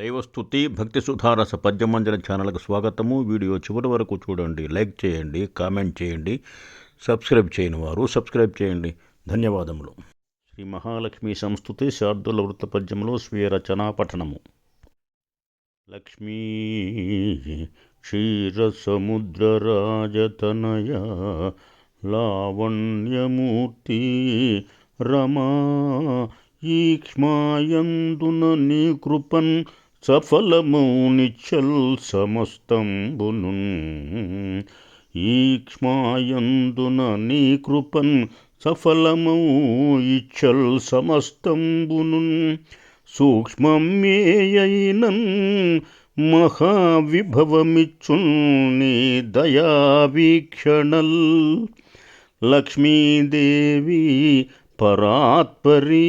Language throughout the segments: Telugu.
దైవస్థుతి భక్తి సుధారస పద్యమంజన ఛానల్కు స్వాగతము. వీడియో చివరి వరకు చూడండి లైక్ చేయండి కామెంట్ చేయండి సబ్స్క్రైబ్ చేయని వారు సబ్స్క్రైబ్ చేయండి. ధన్యవాదములు. శ్రీ మహాలక్ష్మి సంస్థుతి శార్దుల వృత్త పద్యములో స్వీయ రచనా పఠనము. లక్ష్మీ క్షీరసముద్రరాజతనయ లావణ్యమూర్తి రమా ఈక్ష్మాయందున నీ కృపన్ సఫలము నిచ్చల్ సమస్తంబును ఈక్ష్మాయందున నీ కృపన్ సఫలము ఇచ్చల్ సమస్తంబును సూక్ష్మమేయైనం మహావిభవమిచ్చున్ నీ దయావీక్షణల్. లక్ష్మీదేవి పరాత్పరీ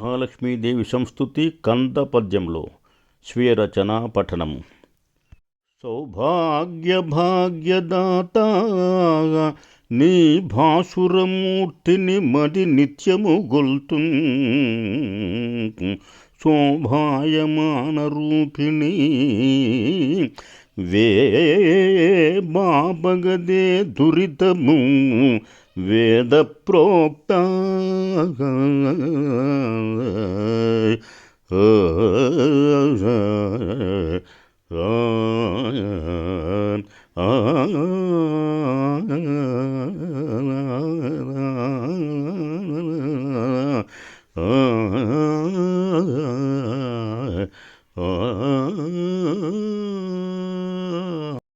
మహాలక్ష్మీదేవి సంస్థుతి కంద పద్యంలో స్వీయ రచన సౌభాగ్య భాగ్యదాత నీ భాసురమూర్తిని మది నిత్యము గొల్తు శోభాయమాన రూపిణి వే బాబగదే దురితము വേദപ്രോക്ത ആ